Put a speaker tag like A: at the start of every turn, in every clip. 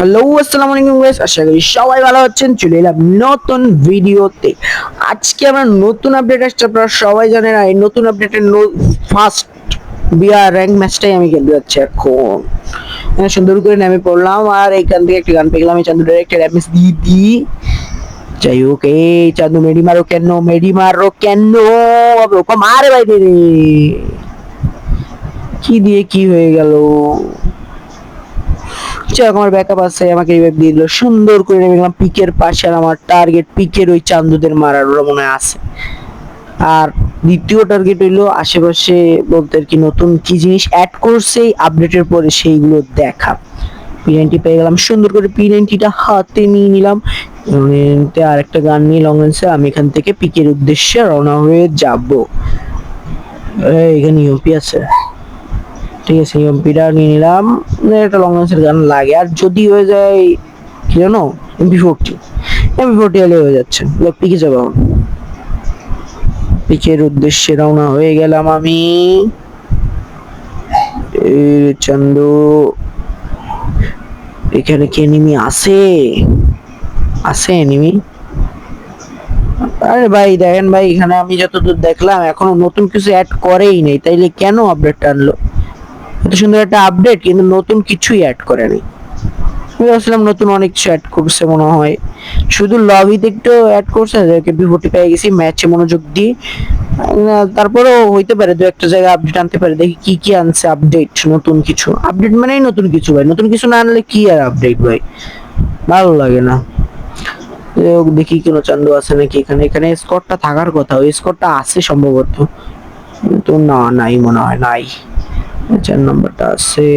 A: Hello আসসালামু আলাইকুম guys আশা করি সবাই ভালো আছেন, চলে এলাম নতুন ভিডিওতে। আজকে আমরা নতুন আপডেট আসছে, আপনারা সবাই জানেন এই নতুন আপডেটের ফার্স্ট বিয়ার র্যাঙ্ক ম্যাচটাই আমি খেলতে যাচ্ছি এখন। সুন্দর করে নেমে পড়লাম, আর এইখান থেকে একটা গান পেয়ে গেলাম, এই চান্দু ডাইরেক্ট এমএস দিয়ে দিই যাই হোক, এই চান্দু মেডি মারো কেন মেডি মারো কেন? মারে বাইরে রে কি দিয়ে কি হয়ে গেল? যাক আমার ব্যাকআপ আছে, আমাকে রিভাইভ দিয়ে দিল। সুন্দর করে নেমে গেলাম পিকের পাশে আর আমার টার্গেট পিকের ওই চান্দুদের মারার ওরা মনে আছে। আর দ্বিতীয় টার্গেট হইল আশেপাশে বলতে কি নতুন কি জিনিস অ্যাড করছে আপডেটের পরে সেইগুলো দেখা। পিএনটি পেয়ে গেলাম, সুন্দর করে পিএনটিটা হাতে নিয়ে নিলাম। নিতে আর একটা গান নিয়ে লং রেঞ্জে আমি এখান থেকে পিকের উদ্দেশ্যে রওনা হয়ে যাব। এখানে ইউপি আছে। ঠিক আছে এমপিটা নিয়ে নিলাম। মানে একটা লং রেঞ্জের গান লাগে। আর যদি হয়ে যায়, কি জানো? এমপি ফোরটি এমপি ফোরটি হয়ে যাচ্ছে। পিকে যাব এখন। পিকের উদ্দেশ্যে রওনা হয়ে গেলাম আমি। এখানে কি এনিমি আছে? আছে এনিমি আরে ভাই, দেখেন ভাই, এখানে আমি যতদূর দেখলাম, এখনও নতুন কিছু অ্যাড করেই নেই। তাইলে কেন আপডেট আনলো? এত সুন্দর একটা আপডেট কিন্তু নতুন কিছুই অ্যাড করেনি। আমি ভাবছিলাম নতুন অনেক কিছু অ্যাড করছে মনে হয়। শুধু লবিতে একটু অ্যাড করছে বিভূতি পেয়ে গেছি ম্যাচে মনোযোগ আহ, তারপরেও হইতে পারে দু একটা জায়গায় আপডেট আনতে পারে। দেখি কি কি আনছে আপডেট নতুন কিছু। আপডেট মানেই নতুন কিছু ভাই। নতুন কিছু না আনলে কি আর আপডেট ভাই? ভালো লাগে না। দেখি কোনো চান্দু আছে নাকি এখানে। এখানে স্কটটা থাকার কথা ওই স্কটটা আছে সম্ভবত। কিন্তু না নাই মনে হয় নাই। চার নম্বরটা আছে।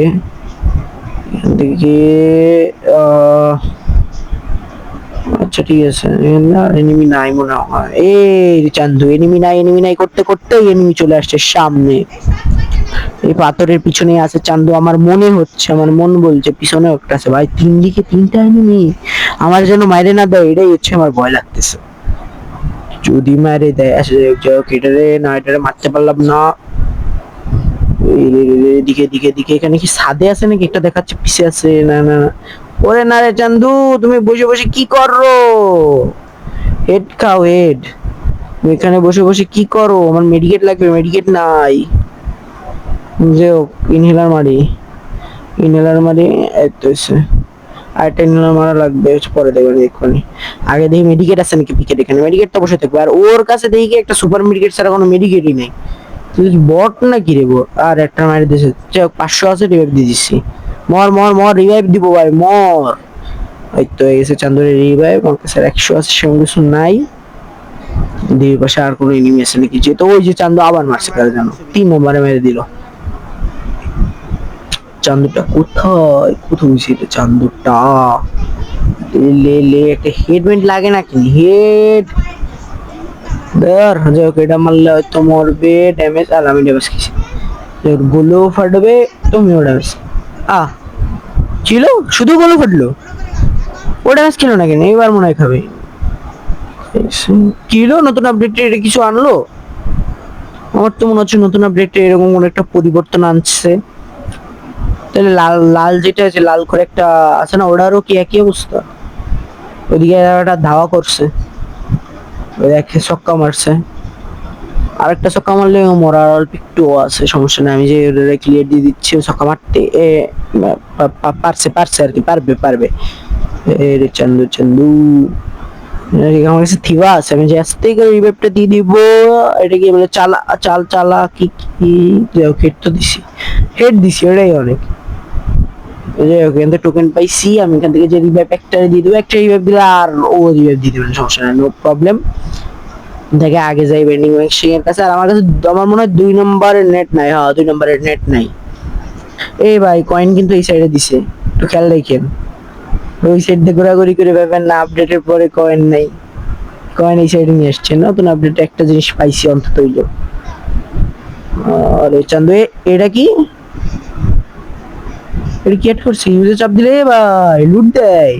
A: এখান থেকে আচ্ছা ঠিক আছে। এনিমি নাই মনে হয়। এই চান্দু এনিমি নাই এনিমি নাই করতে করতে এনিমি চলে আসছে সামনে। এই পাথরের পিছনে আছে চান্দু। আমার মনে হচ্ছে, আমার মন বলছে পিছনে একটা আছে। ভাই, তিন দিকে তিনটা এনিমি আমার যেন মাইরে না দেয়, এটাই হচ্ছে আমার ভয় লাগতেছে। যদি মারে দেয়, আসলে এটারে না এটারে মারতে পারলাম না। রে, দিকে দিকে এখানে কি সাদে আছে নাকি? একটা দেখাচ্ছে পিছে আছে না না। না। ওরে না রে চান্দু তুমি বসে বসে কি করো? হেড খাও হেড এখানে বসে বসে কি করো? আমার মেডিকেট লাগবে মেডিকেট নাই। যে ইনহেলার মারি। ইনহেলার মারি এই তো এসে আরেকটা ইনহেলার মারা লাগবে পরে দেখবেন এক্ষুনি। আগে দেখি মেডিকেট আছে নাকি পিকেট এখানে। মেডিকেট তো বসে থাকবে। আর ওর কাছে দেখি একটা সুপার মেডিকেট ছাড়া কোনো মেডিকেটই নেই। বট না কি রে বট আর একটা মারি হোক, পাঁচশো আছে রিভাইভ দিয়ে দিচ্ছি মর মর মর রিভাইভ দিব ভাই মর। এই তো এসে চান্দুরের রিভাইভ আমার কাছে একশো আছে সেরকম কিছু নাই। দুই পাশে আর কোনো এনিমি আছে নাকি? যে তো ওই যে চান্দু আবার মারছে কারে জানো তিন নম্বরে মেরে দিল। চান্দুটা কোথায়? কোথায় ছিল চান্দুটা। লে লে একটা হেডমেন্ট লাগে নাকি? হেড ধর যাই এটা মারলে হয়তো মরবে ড্যামেজ আর আমি ড্যামেজ খেয়েছি। গোলো ফাটবে, তুমিও ড্যামেজ আহ ছিল? শুধু গোলো ফাটলো? ও ড্যামেজ ছিল না কেন? এবার মনে হয় খাবে। কিলো? নতুন আপডেট এটা কিছু আনলো? আমার তো মনে হচ্ছে নতুন আপডেটে এরকম কোনো একটা পরিবর্তন আনছে। তাহলে লাল লাল যেটা আছে, লাল করে একটা আছে না, ওটারও কি একই অবস্থা? ওইদিকে একটা ধাওয়া করছে। দেখে ছক্কা মারছে। আরেকটা ছক্কা মারলে মরার অল্প একটু আছে, সমস্যা নেই। আমি যে ক্লিয়ার দিয়ে দিচ্ছি ছক্কা মারতে, এ পারছে পারছে আর কি, পারবে পারবে। এ, রে চান্দু চান্দু। আমার কাছে থিবা আছে, আমি আস্তে করে রিভাইভটা দিয়ে দিব। এটা কি বলে চালা, চাল, চালা, কি কি? হেড তো দিছি। হেড দিছি এটাই অনেক। একটা হয় ভাই কয়েন কিন্তু এই সাইডে দিছে, একটু খেয়াল ওই সাইড দিয়ে ঘোরাঘুরি করে না আপডেটের পরে কয়েন নাই। কয়েন এই সাইডে নিয়ে নতুন একটা জিনিস পাইছি অন্তত আরে এটা কি? এটা কি অ্যাড করছে? ইউজে চাপ দিলে ভাই লুট দেয়।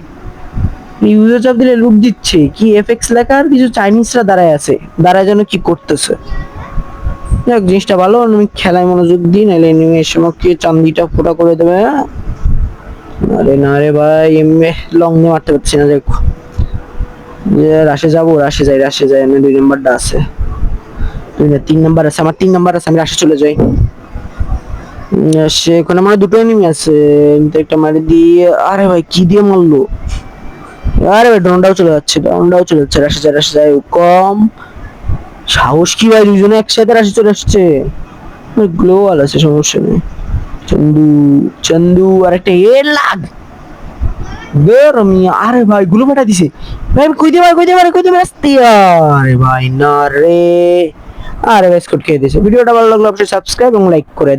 A: ইউজে চাপ দিলে লুট দিচ্ছে। কি এফএক্স লেখা আর কিছু চাইনিজরা দাঁড়ায় আছে। দাঁড়ায় যেন কি করতেছে। যাক, জিনিসটা ভালো। আমি খেলায় মনোযোগ দিই, নাহলে অ্যানিমেশন কি চান্দিটা পুরা করে দেবে আরে না রে ভাই, এমনি লং নিয়ে মারতে পারছি না, দেখো। যে রাশে যাব রাশে যাই রাশে যাই আমি দুই নাম্বারটা আছে। দুই তিন নাম্বার আছে। আমার তিন নাম্বার আছে, আমি রাশে চলে যাই। সে দুটো এনিমি আছে। একটা মারি দিয়ে, আরে ভাই, কি দিয়ে মারলো? আরে ভাই ডনটাও চলে যাচ্ছে চলে যাচ্ছে যায় যায় কম। সাহস কি ভাই, দুজনে একসাথে চলে আসছে? আছে, সমস্যা নেই। চন্দু চন্দু আর একটা এ লাগ। আরে ভাই, গুলো ফাটা দিছে। ভাই আসতে আরে ভাই, না রে। আরে ভাই খেয়ে দিয়েছে। ভিডিওটা ভালো লাগলে অবশ্যই সাবস্ক্রাইব এবং লাইক করে